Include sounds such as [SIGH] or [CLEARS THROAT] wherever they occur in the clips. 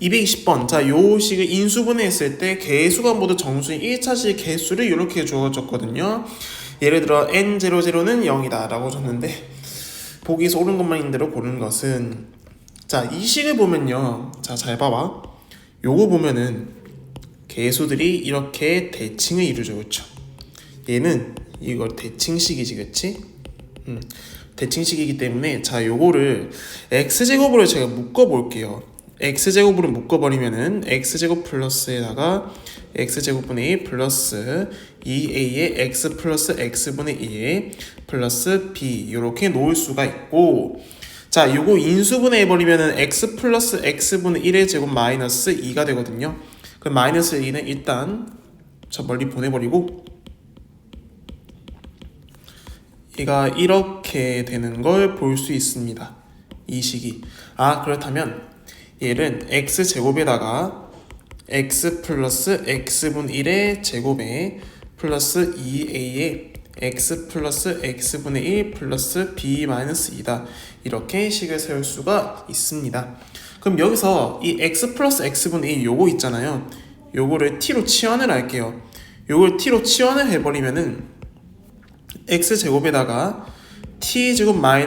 220번. 자, 요 식을 인수분해했을 때 개수가 모두 정수인 1차식 개수를 이렇게 주어졌거든요. 예를 들어 n00는 0이다 라고 줬는데 보기에서 옳은 것만 있는 대로 고른 것은 자, 이 식을 보면요. 자, 잘 봐봐. 요거 보면은 개수들이 이렇게 대칭을 이루죠. 그렇죠? 얘는 이걸 대칭식이지. 그치? 음. 대칭식이기 때문에 자 요거를 x제곱으로 제가 묶어 볼게요 x제곱으로 묶어버리면은 x제곱 플러스에다가 x제곱분의 1 플러스 2a의 x 플러스 x분의 2 플러스 b 이렇게 놓을 수가 있고 자 요거 인수분해 해버리면은 x 플러스 x분의 1의 제곱 마이너스 2가 되거든요 그 마이너스 2는 일단 저 멀리 보내버리고 얘가 이렇게 되는 걸 볼 수 있습니다. 이 식이. 아, 그렇다면 얘는 x 제곱에다가 x 플러스 x분 1의 제곱에 플러스 2a의 x 플러스 x분의 1 플러스 b 마이너스 2다. 이렇게 식을 세울 수가 있습니다. 그럼 여기서 이 x 플러스 x분의 1 요거 있잖아요. 요거를 t로 치환을 할게요. 요걸 t로 치환을 해버리면은 x 제곱에다가 t 제곱 마이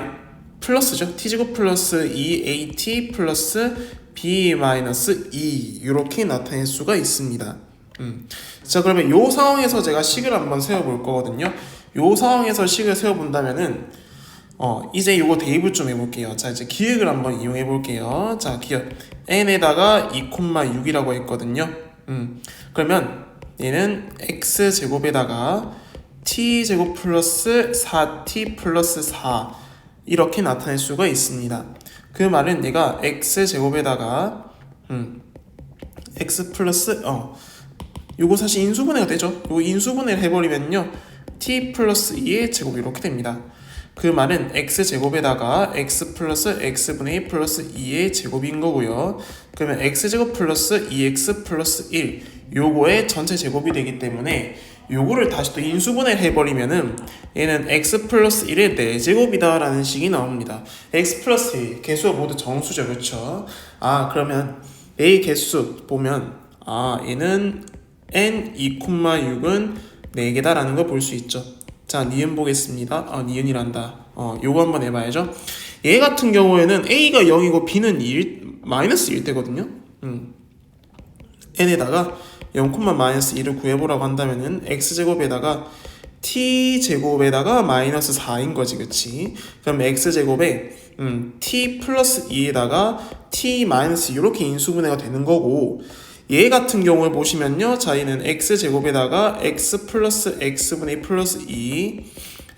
플러스죠. t 제곱 플러스 2at 플러스 b 마이너스 2 이렇게 나타낼 수가 있습니다. 음. 자 그러면 요 상황에서 제가 식을 한번 세워볼 거거든요. 요 상황에서 식을 세워본다면은 어 이제 요거 대입을 좀 해볼게요. 자 이제 기획을 한번 이용해 볼게요. 자 기억 n에다가 2,6이라고 했거든요. 음 그러면 얘는 x 제곱에다가 t 제곱 플러스 4t 플러스 4 이렇게 나타낼 수가 있습니다. 그 말은 얘가 x 제곱에다가 음, x 플러스 어 요거 사실 인수분해가 되죠. 요거 인수분해를 해버리면요 t 플러스 2의 제곱 이렇게 됩니다. 그 말은 x 제곱에다가 x 플러스 x분의 1 플러스 2의 제곱인 거고요. 그러면 x 제곱 플러스 2x 플러스 1 요거의 전체 제곱이 되기 때문에 요거를 다시 또 인수분해를 해버리면은 얘는 x 플러스 1의 4제곱이다 라는 식이 나옵니다. x 플러스 1 개수가 모두 정수죠 그렇죠? 아 그러면 a 개수 보면 아 얘는 n 2,6은 4개다 라는 걸 볼 수 있죠. 자 니은 보겠습니다. 아 니은이란다. 어 요거 한번 해봐야죠. 얘 같은 경우에는 a가 0이고 b는 1 마이너스 1대거든요. 음. n에다가 0, 마이너스 2를 구해보라고 한다면은 x제곱에다가 t제곱에다가 마이너스 4인 거지 그치? 그럼 x제곱에 음, t 플러스 2에다가 t 마이너스 이렇게 인수분해가 되는 거고 얘 같은 경우를 보시면요 자기는 x제곱에다가 x 플러스 x분의 플러스 2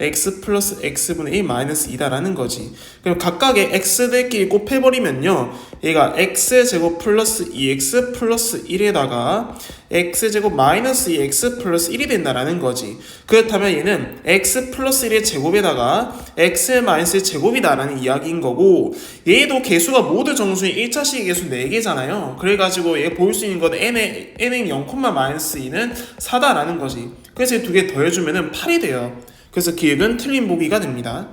x 플러스 x분의 1 마이너스 2다라는 거지. 그럼 각각의 x들끼리 곱해버리면요. 얘가 x제곱 플러스 2x 플러스 1에다가 x제곱 마이너스 2x 플러스 1이 된다라는 거지. 그렇다면 얘는 x 플러스 1의 제곱에다가 x 마이너스 제곱이다라는 이야기인 거고 얘도 개수가 모두 정수인 1차식 개수 4개잖아요. 그래가지고 얘 볼 수 있는 건 n의, n의 0, 마이너스 2는 4다라는 거지. 그래서 두 개 더해주면 8이 돼요. 그래서 기획은 틀린 보기가 됩니다.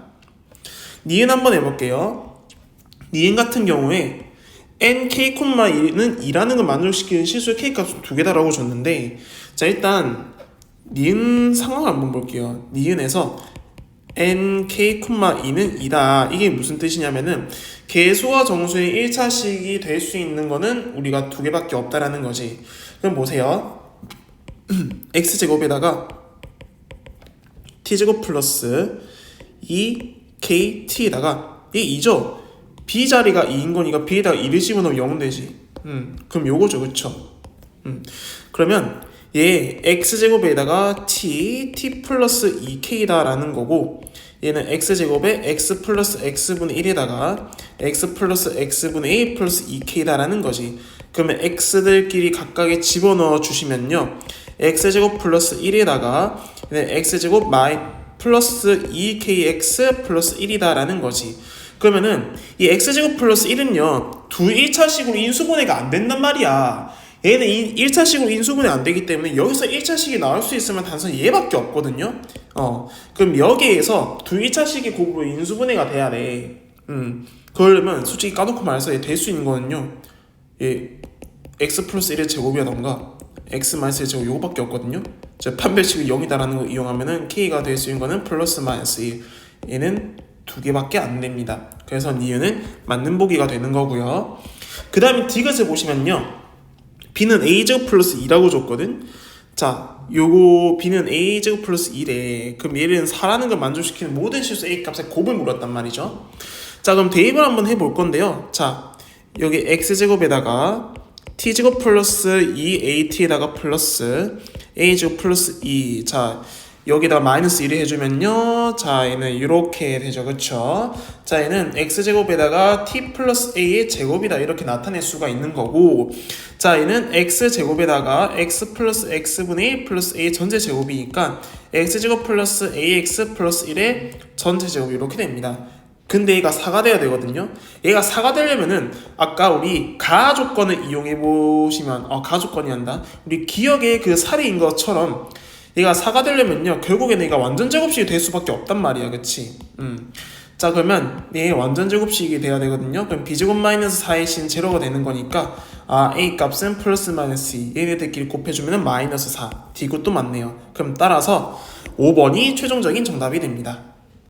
니은 한번 해볼게요. 니은 같은 경우에 nk,1는 2라는 걸 만족시키는 실수의 k값은 두 개다라고 줬는데 자 일단 니은 상황 한번 볼게요. 니은에서 nk,2는 2다. 이게 무슨 뜻이냐면은 개수와 정수의 1차식이 될 수 있는 거는 우리가 두 개밖에 없다라는 거지. 그럼 보세요. [CLEARS THROAT] x제곱에다가 t제곱 플러스 2kt에다가 이 2죠. b 자리가 2인 거니까 b에다가 2를 집어넣으면 0 되지. 음, 그럼 요거죠. 그쵸? 음, 그러면 얘 x제곱에다가 t, t 플러스 2k다라는 거고 얘는 x제곱에 x 플러스 x분의 1에다가 x 플러스 x분의 1 플러스 2k다라는 거지. 그러면 x들끼리 각각에 집어넣어 주시면요. x제곱 플러스 1에다가 x제곱 마이 플러스 2kx 플러스 1이다라는 거지. 그러면은 이 x제곱 플러스 1은요. 두 1차식으로 인수분해가 안 된단 말이야. 얘는 1차식으로 인수분해 안 되기 때문에 여기서 1차식이 나올 수 있으면 단순히 얘밖에 없거든요. 어, 그럼 여기에서 두 1차식이 곱으로 인수분해가 돼야 돼. 음, 그러려면 솔직히 까놓고 말해서 될 수 있는 거는요. 예, x 플러스 1의 제곱이라던가 x 마이너스 1의 제곱 요거밖에 없거든요. 저 판별식이 0이다라는 거 이용하면은 k가 될 수 있는 거는 플러스 마이너스 1 얘는 두 개밖에 안 됩니다. 그래서 니은은 맞는 보기가 되는 거고요. 그 다음에 디귿을 보시면요. B는 a제곱 플러스 2라고 줬거든. 자, 요거 b는 a제곱 플러스 2래. 그럼 얘는 4라는 걸 만족시키는 모든 실수 a 값의 곱을 물었단 말이죠. 자, 그럼 대입을 한번 해볼 건데요. 자, 여기 x제곱에다가 t제곱 플러스 2at에다가 플러스 a제곱 플러스 2. 자, 여기다가 마이너스 1을 해주면요. 자, 얘는 이렇게 되죠. 그쵸? 자, 얘는 x제곱에다가 t 플러스 a의 제곱이다. 이렇게 나타낼 수가 있는 거고, 자, 얘는 x제곱에다가 x 플러스 x분의 1 플러스 a 전체 제곱이니까 x제곱 플러스 ax 플러스 1의 전체 제곱이 이렇게 됩니다. 근데 얘가 4가 돼야 되거든요. 얘가 4가 되려면은 아까 우리 가 조건을 이용해 보시면 어, 가 조건이 한다. 우리 기억의 그 사례인 것처럼 얘가 4가 되려면요. 결국에는 얘가 완전 제곱식이 될 수밖에 없단 말이야. 그치? 음. 자 그러면 얘 완전 제곱식이 돼야 되거든요. 그럼 b제곱 마이너스 4의 신 제로가 되는 거니까 아 a 값은 플러스 마이너스 2 얘네들끼리 곱해주면 마이너스 4 D고 또 맞네요. 그럼 따라서 5번이 최종적인 정답이 됩니다.